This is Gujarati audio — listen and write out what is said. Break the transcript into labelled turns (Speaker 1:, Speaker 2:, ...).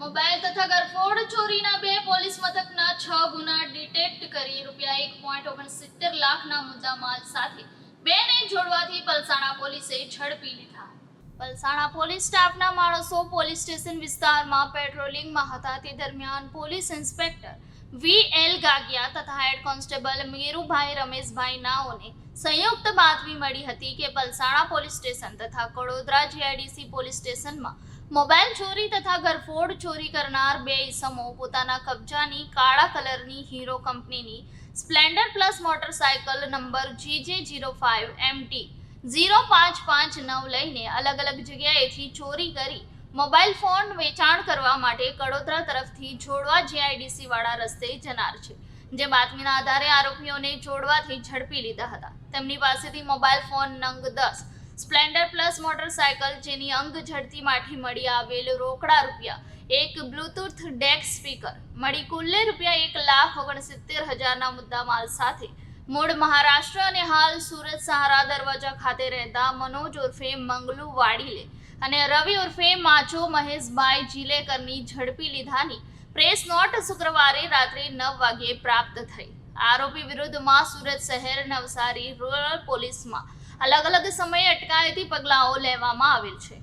Speaker 1: મોબાઈલ તથા ગરફોડ ચોરીના બે પોલીસ મથકના છ ગુના ડિટેક્ટ કરી રૂપિયા એક પોઈન્ટ ઓગણસિત્તેર લાખના મુદ્દામાલ સાથે બેને જોડવાથી પલસાણા પોલીસે ઝડપી લીધા. પલસાણા પોલીસ સ્ટાફના માણસો પોલીસ સ્ટેશન વિસ્તારમાં પેટ્રોલિંગમાં હતા. તે દરમિયાન police inspector V L Gagiya તથા હેડ કોન્સ્ટેબલ મીરુભાઈ રમેશભાઈ નાઓને સંયુક્ત બાતમી મળી હતી કે પલસાણા પોલીસ સ્ટેશન તથા કડોદરા જીઆઈડીસી પોલીસ સ્ટેશનમાં મોબાઈલ ચોરી તથા ઘરફોડ ચોરી કરનાર બે ઇસમો પોતાના કબજાની કાળા કલરની હીરો કંપનીની Splendor plus motorcycle number GJ zero five MT zero પાંચ પાંચ નવ લઈને અલગ અલગ જગ્યાએથી ચોરી કરી મોબાઈલ ફોન વેચાણ કરવા માટે કડોદરા તરફથી જોડવા જીઆઈડીસી વાળા રસ્તે જનાર છે. જે બાતમીના આધારે આરોપીઓને જોડવાથી ઝડપી લીધા હતા. તેમની પાસેથી મોબાઈલ ફોન નંગ દસ સ્પ્લેન્ડર પ્લસ મોટરસાયકલ જેની અંગ ઝડતીમાંથી મળી આવેલ રોકડા રૂપિયા, એક બ્લૂટૂથ ડેક સ્પીકર. મળી કુલ્લે રૂપિયા એક લાખ ઓગણસિત્તેર હજારના મુદ્દામાલ સાથે. મૂળ મહારાષ્ટ્ર અને હાલ સુરત સહારા દરવાજા ખાતે રહેતા મનોજ ઉર્ફે મંગલુ વાડીલે અને રવિ ઉર્ફે માચો મહેશભાઈ જીલેકરની ઝડપી લીધાની પ્રેસ નોટ શુક્રવારે રાત્રે નવ વાગ્યે પ્રાપ્ત થઈ. આરોપી વિરુદ્ધમાં સુરત શહેર નવસારી રૂરલ પોલીસમાં અલગ અલગ સમયે અટકાયતી પગલાઓ લેવામાં આવેલ છે.